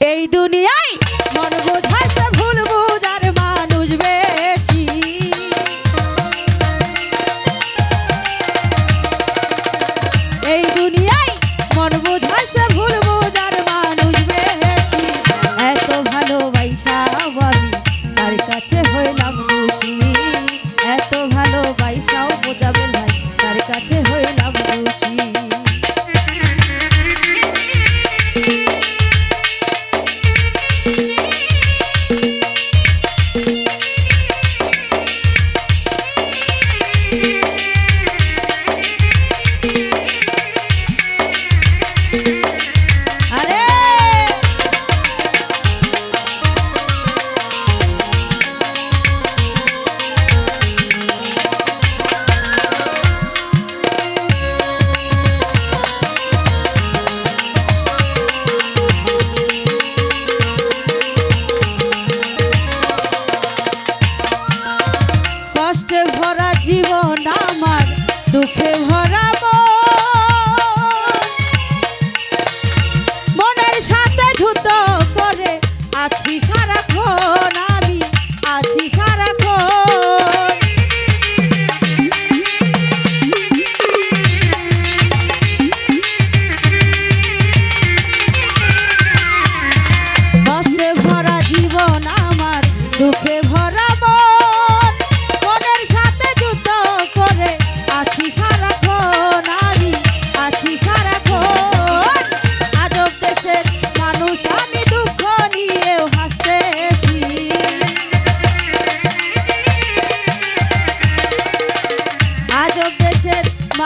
এই দুনিয়ায় মন বোঝাছে ভুলবো জীবন আমার দুঃখে ভরা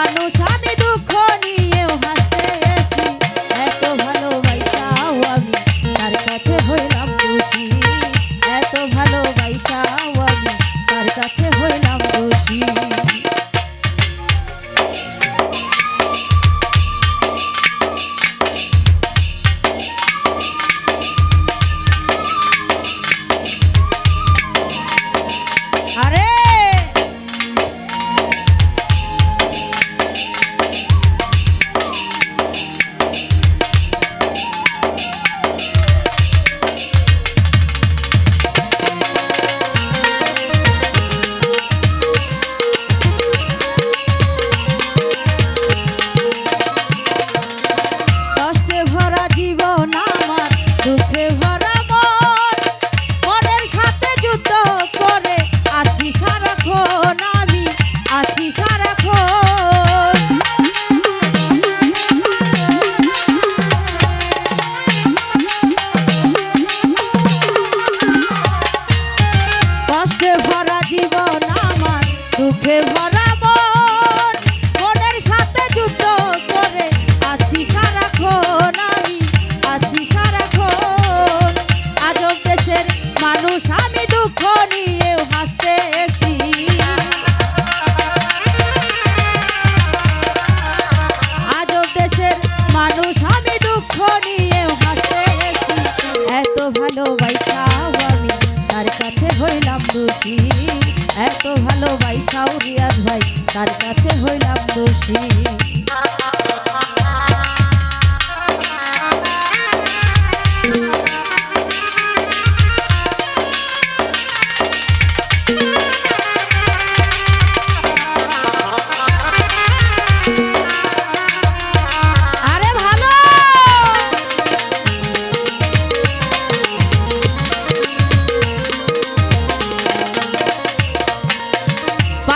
মানুষ আমি দুঃখ দোষী। এত ভাই সাউরিয়াজ ভাই তার কাছে হইলাম দোষী।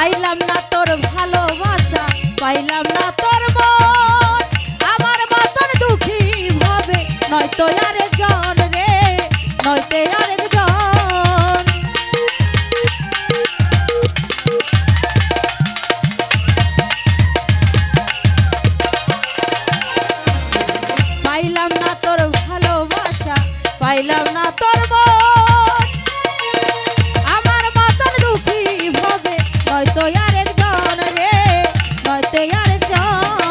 পাইলাম না তোর ভালোবাসা, পাইলাম না তোর মন। আমার মতন দুঃখী ভাবে নয়তো আরে জন রে, নয়তো আরে জন চল